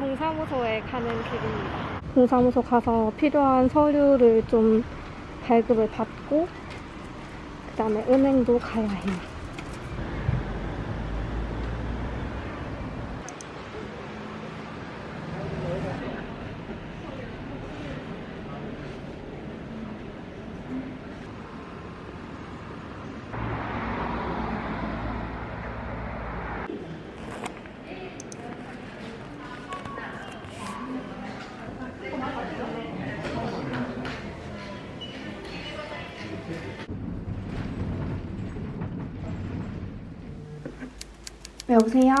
동사무소에 가는 길입니다. 동사무소 가서 필요한 서류를 좀 발급을 받고 그 다음에 은행도 가야 해요. 네, 여보세요?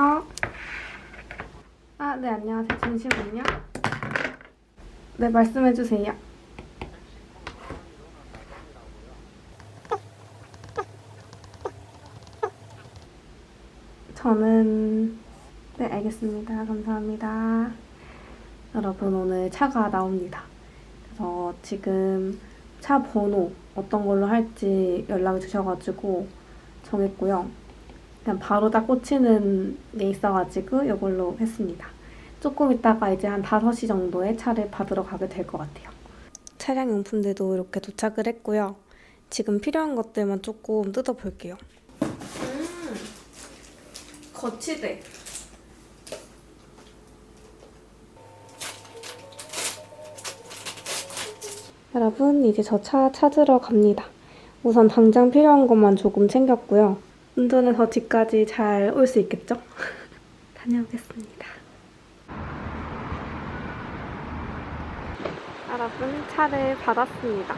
아, 네, 안녕하세요. 잠시만요. 네, 말씀해주세요. 저는, 네, 알겠습니다. 감사합니다. 여러분, 오늘 차가 나옵니다. 그래서 지금 차 번호 어떤 걸로 할지 연락을 주셔가지고 정했고요. 그냥 바로 딱 꽂히는 게 있어가지고 이걸로 했습니다. 조금 있다가 이제 한 5시 정도에 차를 받으러 가게 될 것 같아요. 차량 용품들도 이렇게 도착을 했고요. 지금 필요한 것들만 조금 뜯어볼게요. 음, 거치대. 여러분, 이제 저 차 찾으러 갑니다. 우선 당장 필요한 것만 조금 챙겼고요. 운전해서 집까지 잘 올 수 있겠죠? 다녀오겠습니다. 여러분, 차를 받았습니다.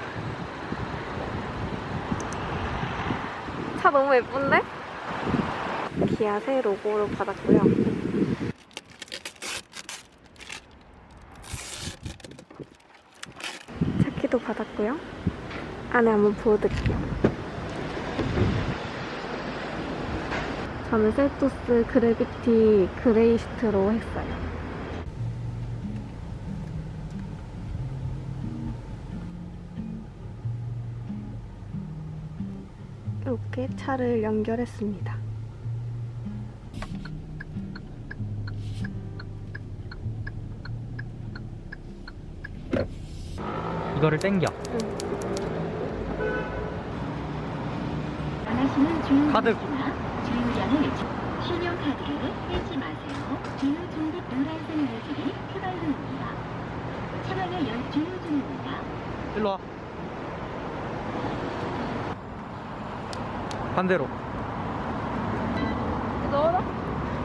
차 너무 예쁜데? 기아 새 로고로 받았고요. 차키도 받았고요. 안에 한번 보여드릴게요. 저는 셀토스 그래비티 그레이시트로 했어요. 이렇게 차를 연결했습니다. 이거를 땡겨. 주유 카드. 주유량을 신용카드를 빼지 마세요. 주유 중립 노란색 노즐이 휘발유입니다. 차량을 열 주유 중입니다. 일로 와. 반대로. 넣어라.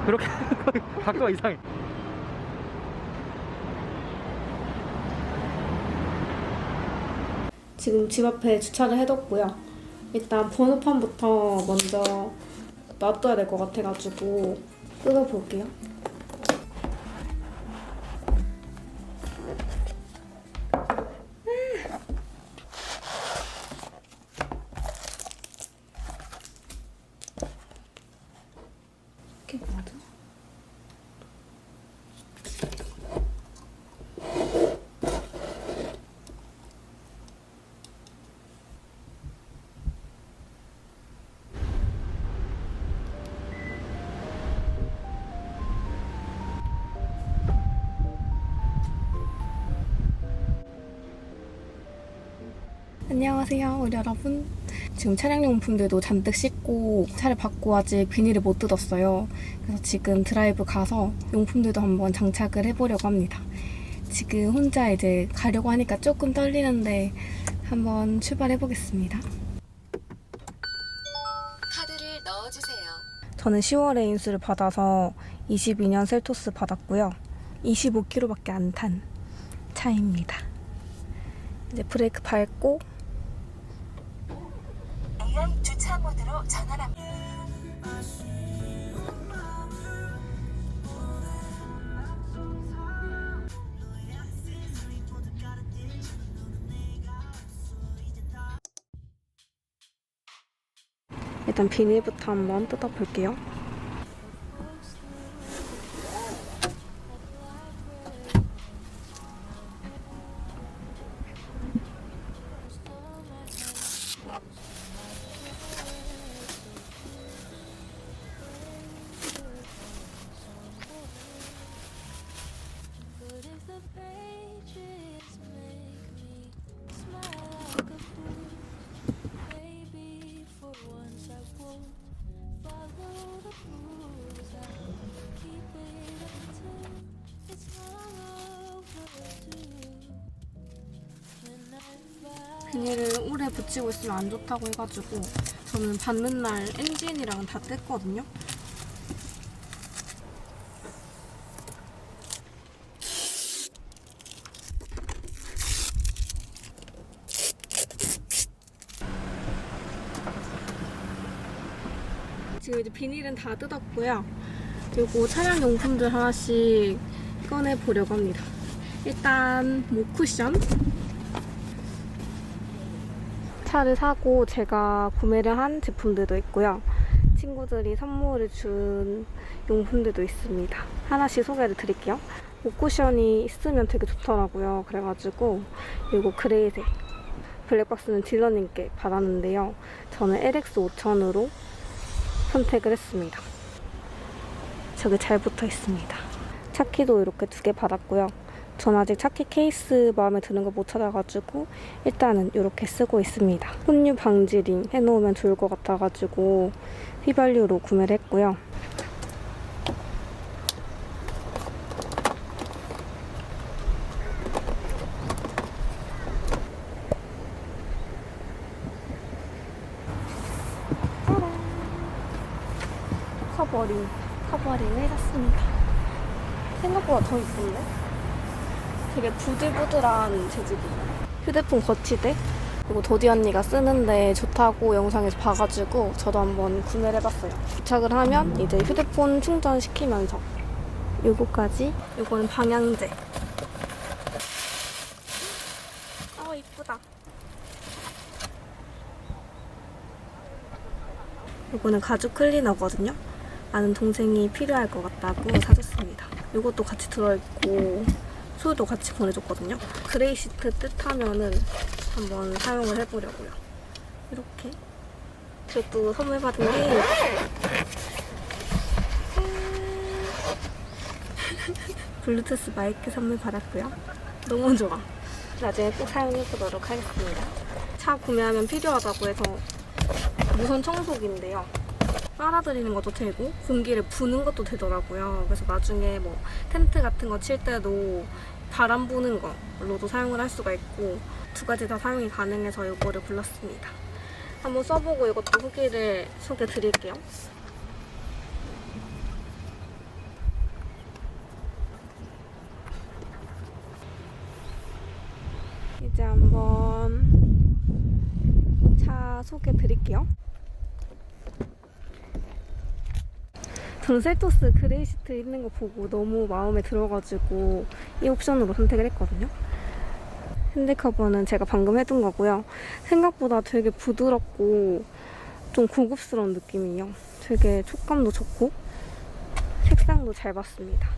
그렇게 각도가 이상해. 지금 집 앞에 주차를 해뒀고요. 일단 번호판부터 먼저 놔둬야 될 것 같아가지고 뜯어볼게요. 안녕하세요, 우리 여러분. 지금 차량 용품들도 잔뜩 씻고 차를 받고 아직 비닐을 못 뜯었어요. 그래서 지금 드라이브 가서 용품들도 한번 장착을 해보려고 합니다. 지금 혼자 이제 가려고 하니까 조금 떨리는데 한번 출발해 보겠습니다. 카드를 넣어주세요. 저는 10월에 인수를 받아서 22년 셀토스 받았고요. 25km밖에 안 탄 차입니다. 이제 브레이크 밟고 AR 주차 모드로 전환합니다. 일단 비닐부터 한번 뜯어볼게요. 비닐을 오래 붙이고 있으면 안 좋다고 해가지고 저는 받는 날 엔진이랑 다 뗐거든요. 지금 이제 비닐은 다 뜯었고요. 그리고 차량 용품들 하나씩 꺼내 보려고 합니다. 일단 목 쿠션 차를 사고 제가 구매를 한 제품들도 있고요. 친구들이 선물을 준 용품들도 있습니다. 하나씩 소개를 드릴게요. 목 쿠션이 있으면 되게 좋더라고요. 그래가지고 이거 그레이색 블랙박스는 딜러님께 받았는데요. 저는 LX 5000으로 선택을 했습니다. 저기 잘 붙어 있습니다. 차키도 이렇게 두 개 받았고요. 전 아직 차키 케이스 마음에 드는 거 못 찾아가지고 일단은 이렇게 쓰고 있습니다. 혼유 방지링 해놓으면 좋을 것 같아가지고 휘발유로 구매를 했고요. 커버링, 커버링을 샀습니다. 생각보다 더 이쁜데? 되게 부들부들한 재질이에요. 휴대폰 거치대? 그리고 도디 언니가 쓰는데 좋다고 영상에서 봐가지고 저도 한번 구매를 해봤어요. 도착을 하면 이제 휴대폰 충전시키면서. 요거까지? 요거는 방향제. 어 이쁘다. 요거는 가죽 클리너거든요. 아는 동생이 필요할 것 같다고 사줬습니다. 요것도 같이 들어있고 수도 같이 보내줬거든요. 그레이 시트 뜻하면은 한번 사용을 해보려고요. 이렇게. 저도 선물 받은 게 블루투스 마이크 선물 받았고요. 너무 좋아. 나중에 꼭 사용해보도록 하겠습니다. 차 구매하면 필요하다고 해서 무선 청소기인데요. 빨아들이는 것도 되고 공기를 부는 것도 되더라고요. 그래서 나중에 뭐 텐트 같은 거 칠 때도 바람 부는 걸로도 사용을 할 수가 있고 두 가지 다 사용이 가능해서 이거를 골랐습니다. 한번 써보고 이것도 후기를 소개 드릴게요. 이제 한번 차 소개 드릴게요. 저는 셀토스 그레이 시트 있는 거 보고 너무 마음에 들어가지고 이 옵션으로 선택을 했거든요. 핸드커버는 제가 방금 해둔 거고요. 생각보다 되게 부드럽고 좀 고급스러운 느낌이에요. 되게 촉감도 좋고 색상도 잘 봤습니다.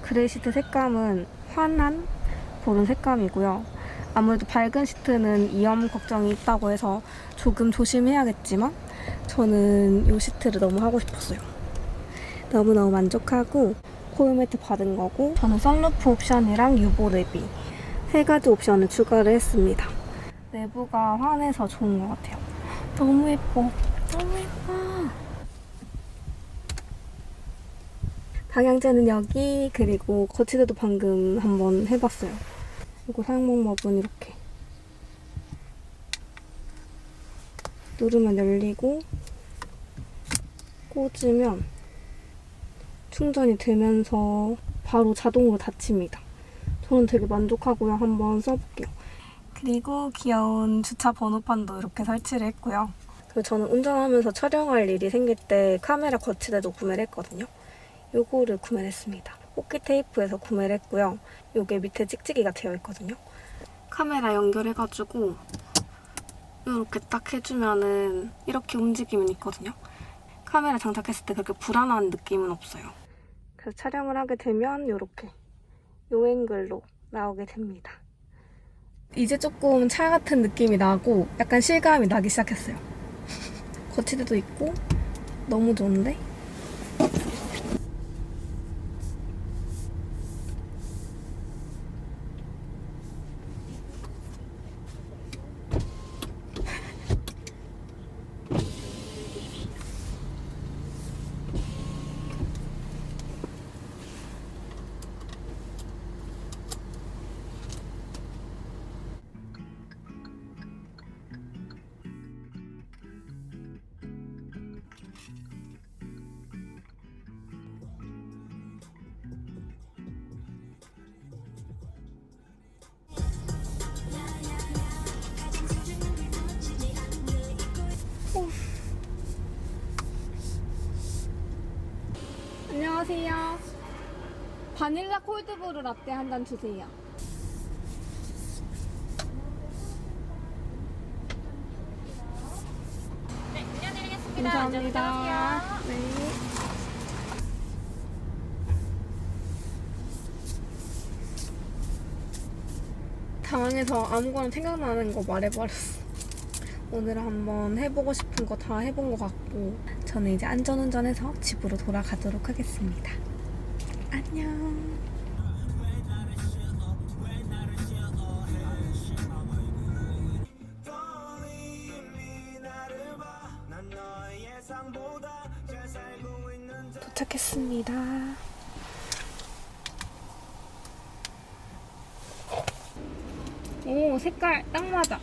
그레이 시트 색감은 환한 그런 색감이고요. 아무래도 밝은 시트는 이염 걱정이 있다고 해서 조금 조심해야겠지만 저는 이 시트를 너무 하고 싶었어요. 너무너무 만족하고 코일 매트 받은 거고 저는 썬루프 옵션이랑 유보 내비 세 가지 옵션을 추가를 했습니다. 내부가 환해서 좋은 것 같아요. 너무 예뻐. 너무 예뻐. 방향제는 여기 그리고 거치대도 방금 한번 해봤어요. 그리고 사용 방법은 이렇게 누르면 열리고 꽂으면 충전이 되면서 바로 자동으로 닫힙니다. 저는 되게 만족하고요. 한번 써볼게요. 그리고 귀여운 주차 번호판도 이렇게 설치를 했고요. 그리고 저는 운전하면서 촬영할 일이 생길 때 카메라 거치대도 구매를 했거든요. 요거를 구매를 했습니다. 호키 테이프에서 구매를 했고요. 요게 밑에 찍찍이가 되어 있거든요. 카메라 연결해가지고 이렇게 딱 해주면은 이렇게 움직이면 있거든요. 카메라 장착했을 때 그렇게 불안한 느낌은 없어요. 그래서 촬영을 하게 되면 이렇게 요 앵글로 나오게 됩니다. 이제 조금 차 같은 느낌이 나고 약간 실감이 나기 시작했어요. 거치대도 있고 너무 좋은데? 안녕하세요. 바닐라 콜드브루 라떼 한 잔 주세요. 네, 올려드리겠습니다. 감사합니다. 네. 당황해서 아무거나 생각나는 거 말해버렸어. 오늘 한번 해보고 싶은 거 다 해본 것 같고 저는 이제 안전운전해서 집으로 돌아가도록 하겠습니다. 안녕. 도착했습니다. 오, 색깔 딱 맞아.